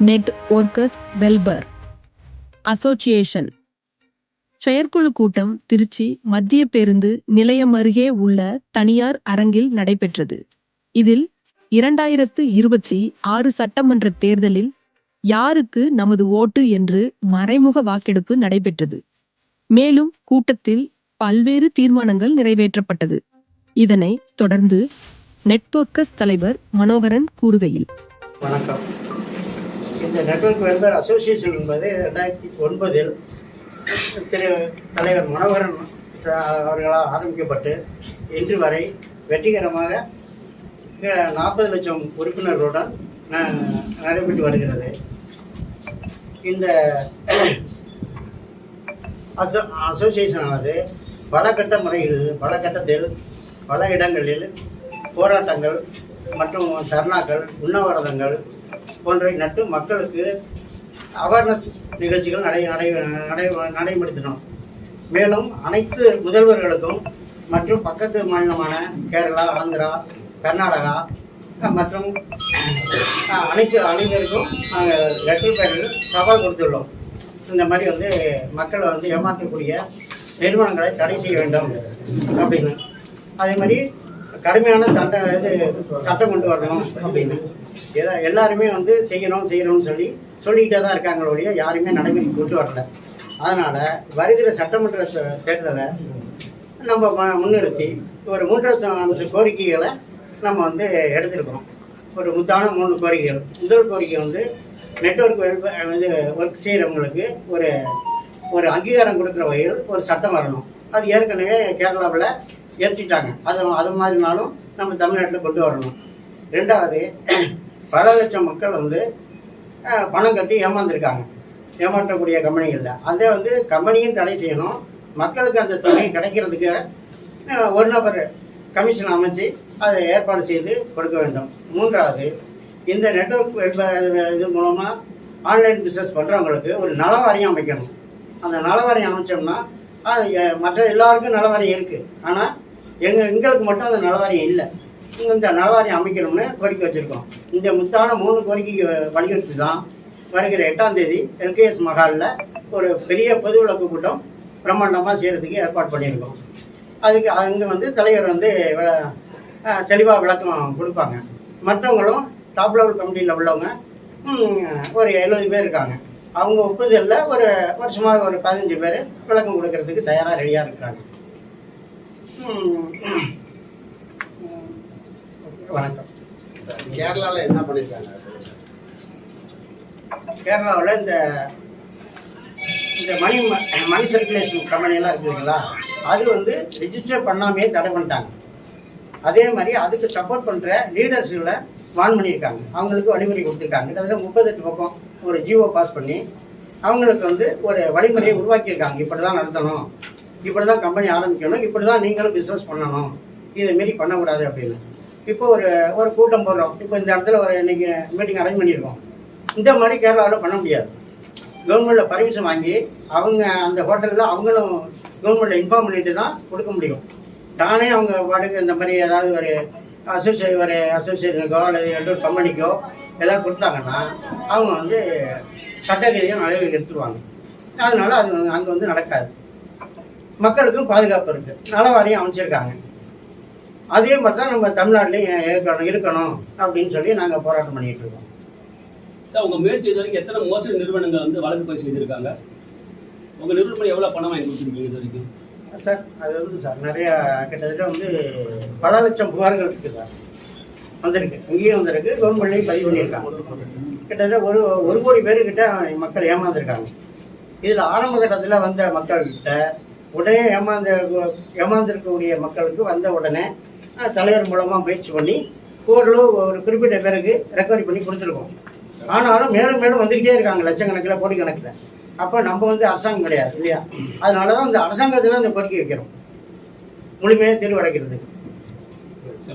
Net workers welfare association செயற்குழு கூட்டம் திருச்சி மத்திய பேருந்து நிலையம் அருகே உள்ள தனியார் அரங்கில் நடைபெற்றது. இதில் இரண்டாயிரத்து இருபத்தி ஆறு சட்டமன்ற தேர்தலில் யாருக்கு நமது ஓட்டு என்று மறைமுக வாக்கெடுப்பு நடைபெற்றது. மேலும் கூட்டத்தில் பல்வேறு தீர்மானங்கள் நிறைவேற்றப்பட்டது. இதனை தொடர்ந்து நெட்வொர்க்கஸ் தலைவர் மனோகரன் கூறுகையில். வணக்கம். இந்த நெட்வொர்க் வெல்ஃபேர் அசோசியேஷன் என்பது ரெண்டாயிரத்தி ஒன்பதில் திரு தலைவர் மனோகரன் அவர்களால் ஆரம்பிக்கப்பட்டு இன்று வரை வெற்றிகரமாக நாற்பது லட்சம் உறுப்பினர்களுடன் நடைபெற்று வருகிறது. இந்த அசோ அசோசியேஷனானது பல கட்ட முறையில் பல கட்டத்தில் பல இடங்களில் போராட்டங்கள் மற்றும் தர்ணாக்கள் உண்ணாவிரதங்கள் போன்றவை நட்டு மக்களுக்கு அவேர்னஸ் நிகழ்ச்சிகள் நடை நடை நடை நடைமுறைத்தினோம் மேலும் அனைத்து முதல்வர்களுக்கும் மற்றும் பக்கத்து மாநிலமான கேரளா ஆந்திரா கர்நாடகா மற்றும் அனைத்து அனைவருக்கும் நாங்கள் லெட்டர் பேரில் சவால் கொடுத்துள்ளோம். இந்த மாதிரி வந்து மக்களை வந்து ஏமாற்றக்கூடிய நிறுவனங்களை தடை செய்ய வேண்டும் அப்படின்னு. அதே மாதிரி கடுமையான தண்ட இது சட்டம் கொண்டு வரணும் அப்படின்னு. எல்லா எல்லாருமே வந்து செய்யணும் செய்யணும்னு சொல்லி சொல்லிக்கிட்டே தான் இருக்காங்களே ஒழிய யாருமே நடைமுறைக்கு கொண்டு வரல. அதனால் வருகிற சட்டமன்ற தேர்தலை நம்ம முன்னிறுத்தி ஒரு மூன்று அம்ச கோரிக்கைகளை நம்ம வந்து எடுத்துருக்கிறோம். ஒரு முத்தான மூணு கோரிக்கைகள். முதல் கோரிக்கை வந்து நெட்வொர்க் இது ஒர்க் செய்கிறவங்களுக்கு ஒரு ஒரு அங்கீகாரம் கொடுக்குற வகையில் ஒரு சட்டம் வரணும். அது ஏற்கனவே கேரளாவில் ஏற்றிட்டாங்க அது அது மாதிரினாலும் நம்ம தமிழ்நாட்டில் கொண்டு வரணும். ரெண்டாவது பல லட்சம் மக்கள் வந்து பணம் கட்டி ஏமாந்துருக்காங்க. ஏமாற்றக்கூடிய கம்பெனிகளில் அதே வந்து கம்பெனியும் தடை செய்யணும். மக்களுக்கு அந்த தொகை கிடைக்கிறதுக்கு ஒரு நபர் கமிஷன் அமைச்சு அதை ஏற்பாடு செய்து கொடுக்க வேண்டும். மூன்றாவது இந்த நெட்வொர்க் இது மூலமாக ஆன்லைன் பிஸ்னஸ் பண்ணுறவங்களுக்கு ஒரு நலவாரியம் அமைக்கணும். அந்த நலவாரியம் அமைச்சோம்னா அது மற்ற எல்லாருக்கும் நலவாரியம் இருக்குது ஆனால் எங்கள் எங்களுக்கு மட்டும் அந்த நலவாரியம் இல்லை. இந்த நலவாரியம் அமைக்கணும்னு கோரிக்கை வச்சுருக்கோம். இந்த முத்தான மூணு கோரிக்கைக்கு வலியுறுத்தி தான் வருகிற எட்டாம் தேதி எல்கேஎஸ் மகாலில் ஒரு பெரிய பொது விளக்கு கூட்டம் பிரம்மாண்டமாக செய்கிறதுக்கு ஏற்பாடு பண்ணியிருக்கோம். அதுக்கு அங்கே வந்து தலைவர் வந்து தெளிவாக விளக்கம் கொடுப்பாங்க. மற்றவங்களும் டாப் லெவல் கமிட்டியில் உள்ளவங்க ஒரு எழுபது பேர் இருக்காங்க. அவங்க ஒப்புதலில் ஒரு ஒரு சுமார் ஒரு பதினஞ்சு பேர் விளக்கம் கொடுக்கறதுக்கு தயாராக ரெடியாக இருக்கிறாங்க. வணக்கம். கேரளால என்ன பண்ணிருக்காங்க? கேரளாவில் இந்த இந்த மணி மணி சர்க்குலேஷன் கம்பெனியெல்லாம் இருக்குதுங்களா அது வந்து ரிஜிஸ்டர் பண்ணாமே தடை பண்ணிட்டாங்க. அதே மாதிரி அதுக்கு சப்போர்ட் பண்ணுற லீடர்ஸுகளை வான் பண்ணியிருக்காங்க. அவங்களுக்கு வழிமுறை கொடுத்துருக்காங்க. கிட்டத்தட்ட முப்பத்தெட்டு பக்கம் ஒரு ஜிஓ பாஸ் பண்ணி அவங்களுக்கு வந்து ஒரு வழிமுறையை உருவாக்கியிருக்காங்க. இப்படி தான் நடத்தணும். இப்படி தான் கம்பெனி ஆரம்பிக்கணும். இப்படி தான் நீங்களும் பிஸ்னஸ் பண்ணணும். இதை மாரி பண்ணக்கூடாது அப்படின்னு. இப்போ ஒரு ஒரு கூட்டம் போடுறோம். இப்போ இந்த இடத்துல ஒரு இன்னைக்கு மீட்டிங் அரேஞ்ச் பண்ணியிருக்கோம். இந்த மாதிரி கேரளாவில் பண்ண முடியாது. கவர்மெண்ட்டில் பர்மிஷன் வாங்கி அவங்க அந்த ஹோட்டலில் அவங்களும் கவர்மெண்ட்டில் இன்ஃபார்ம் பண்ணிட்டு தான் கொடுக்க முடியும். தானே அவங்க பாட்டுக்கு இந்த மாதிரி ஏதாவது ஒரு அசோசியே ஒரு அசோசியேஷனுக்கோ அல்லது ஏதோ ஒரு கம்பெனிக்கோ ஏதாவது கொடுத்தாங்கன்னா அவங்க வந்து சட்ட நடைவெளி நடவடிக்கை எடுத்துருவாங்க. அதனால அது அங்கே வந்து நடக்காது. மக்களுக்கும் பாதுகாப்பு இருக்குது நலவாரியம் அமைச்சிருக்காங்க. அதே மாதிரி தான் நம்ம தமிழ்நாட்டிலையும் இருக்கணும் இருக்கணும் அப்படின்னு சொல்லி நாங்கள் போராட்டம் பண்ணிட்டு இருக்கோம். சார் உங்க முயற்சி இது வரைக்கும் எத்தனை மோசடி நிறுவனங்கள் வந்து வழக்கு பதிவு செய்திருக்காங்க? உங்க நிறுவனம் எவ்வளவு பணம் வாங்கி கொடுத்துருக்கீங்க இது வரைக்கும்? சார் அது வந்து சார் நிறைய கிட்டத்தட்ட வந்து பல லட்சம் புகார்கள் இருக்குது சார். வந்திருக்கு. இங்கேயும் வந்திருக்கு கவர்மெண்ட்லேயும் பதிவு பண்ணியிருக்காங்க. கிட்டத்தட்ட ஒரு ஒரு கோடி பேருக்கிட்ட மக்கள் ஏமாந்துருக்காங்க. இதில் ஆரம்ப கட்டத்தில் வந்த மக்கள்கிட்ட உடனே ஏமாந்த ஏமாந்திருக்கக்கூடிய மக்களுக்கு வந்த உடனே தலைவர் மூலமாக முயற்சி பண்ணி ஓரளவு ஒரு குறிப்பிட்ட பேருக்கு ரெக்கவரி பண்ணி கொடுத்துருக்கோம். ஆனாலும் மேலும் மேலும் வந்துக்கிட்டே இருக்காங்க லட்சக்கணக்கில் கோடிக்கணக்கில். அப்போ நம்ம வந்து அரசாங்கம் கிடையாது இல்லையா? அதனால தான் இந்த அரசாங்கத்தில் அந்த கோரிக்கை வைக்கிறோம். முழுமையாக தீர்வு அடைக்கிறதுக்கு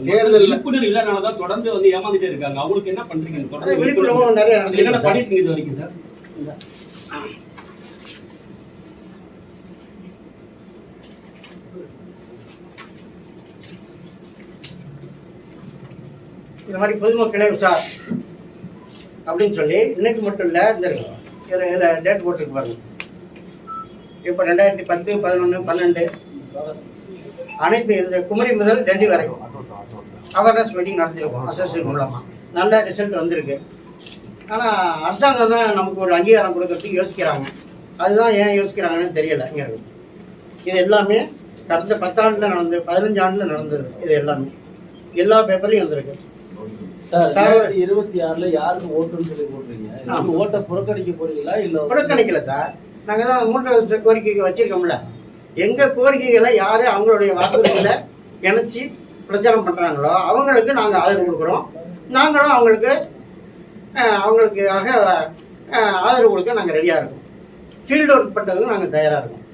தேர்தல்ல- விழிப்புணர்வு இல்லாதனால தான் தொடர்ந்து வந்து ஏமாந்துட்டே இருக்காங்க. அவங்களுக்கு என்ன பண்றீங்க? விழிப்புணர்வு நிறைய. பண்ணிருக்கீங்க இது வரைக்கும் சார்? இந்த மாதிரி பொதுமக்களே சார் அப்படின்னு சொல்லி இன்னைக்கு மட்டும் இல்லை இந்த இதில் இதில் டேட் போட்டுருக்கு பாருங்க. இப்போ ரெண்டாயிரத்தி பத்து பதினொன்று பன்னெண்டு. அனைத்து இந்த குமரி முதல் டெல்லி வரைக்கும் அவேர்னஸ் மீட்டிங் நடத்திருக்கோம் அசோசியேஷன் மூலமாக நல்ல ரிசல்ட் வந்திருக்கு. ஆனால் அரசாங்கம் தான் நமக்கு ஒரு அங்கீகாரம் கொடுக்கறதுக்கு யோசிக்கிறாங்க. அதுதான் ஏன் யோசிக்கிறாங்கன்னு தெரியல இங்கே இது எல்லாமே கடந்த பத்தாண்டில் நடந்தது பதினஞ்சு நடந்தது இது எல்லாமே. எல்லா பேப்பர்லையும் வந்திருக்கு. சார். ரெண்டாயிரத்தி இருபத்தி ஆறுல யாருக்கு ஓட்டுன்னு சொல்லி போடுறீங்க ஓட்டை புறக்கணிக்க போறீங்களா இல்ல புறக்கணிக்கல சார். நாங்கள் தான் மூன்று கோரிக்கை வச்சிருக்கோம்ல. எங்கள் கோரிக்கைகளை யார் அவங்களுடைய வாக்குறுதிகளை இணைச்சி பிரச்சாரம் பண்ணுறாங்களோ அவங்களுக்கு நாங்கள் ஆதரவு கொடுக்குறோம். நாங்களும் அவங்களுக்கு அவங்களுக்காக ஆதரவு கொடுக்க நாங்கள் ரெடியாக இருக்கோம். ஃபீல்டு ஒர்க் பண்ணுறதுக்கு நாங்கள் தயாராக இருக்கோம்.